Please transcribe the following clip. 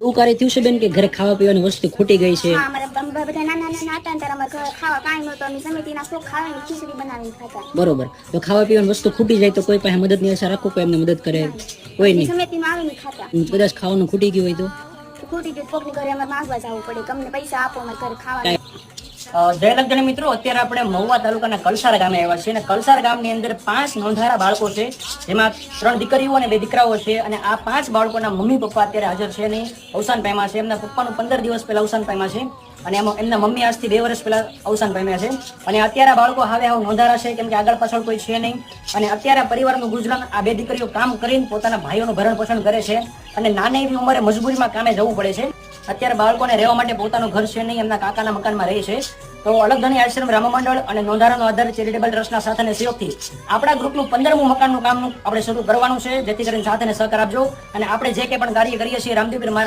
એવું કાર્ય થયું છે બેન કે ઘરે ખાવા પીવાની વસ્તુ ખૂટી ગઈ છે? ને બરોબર. તો ખાવા પીવાની વસ્તુ ખૂટી જાય તો કોઈ પાસે મદદની આશા રાખો કોઈ એમને મદદ કરે? કોઈ નહીં. સમિતિમાં આવીને ખાતા. કદાચ ખાવાનું ખૂટી ગયું હોય તો? ખૂટી ગયું કોકની ઘરે અમારે માંગવા જવું પડે તમને પૈસા આપો અમારે ઘરે ખાવા જય લગ્ન મિત્રો, અત્યારે આપણે મહુવા તાલુકાના કલસાર ગામે આવ્યા છીએ અને કલસાર ગામની અંદર પાંચ નોંધારા બાળકો છે. જેમાં ત્રણ દીકરીઓ અને બે દીકરાઓ છે અને આ પાંચ બાળકોના મમ્મી પપ્પા અત્યારે હાજર છે નહીં અવસાન પામ્યા છે. એમના પપ્પાનું પંદર દિવસ પહેલા અવસાન પામ્યા છે અને એમાં એમના મમ્મી આજથી બે વર્ષ પહેલા અવસાન પામ્યા છે. અને અત્યારે બાળકો હવે હવે નોંધારા છે કેમ કે આગળ પાછળ કોઈ છે નહીં. અને અત્યારે પરિવારનું ગુજરાન આ બે દીકરીઓ કામ કરીને પોતાના ભાઈઓનું ભરણ પોષણ કરે છે અને નાની એવી ઉંમરે મજબૂરીમાં કામે જવું પડે છે. અત્યારે બાળકોને રહેવા માટે પોતાનું ઘર છે નહીં, એમના કાકાના મકાનમાં રહે છે. તો અલગધણી આશ્રમ રામ મંડળ અને નોંધારાનો આધાર ચેરિટેબલ ટ્રસ્ટના સાથે અને સહયોગથી આપણા ગ્રુપનું પંદરમું મકાનનું કામનું આપણે શરૂ કરવાનું છે. જેથી કરીને સાથે સહકાર આપજો. અને આપણે જે કંઈ પણ કાર્ય કરીએ છીએ રામદેવીર મહારાજ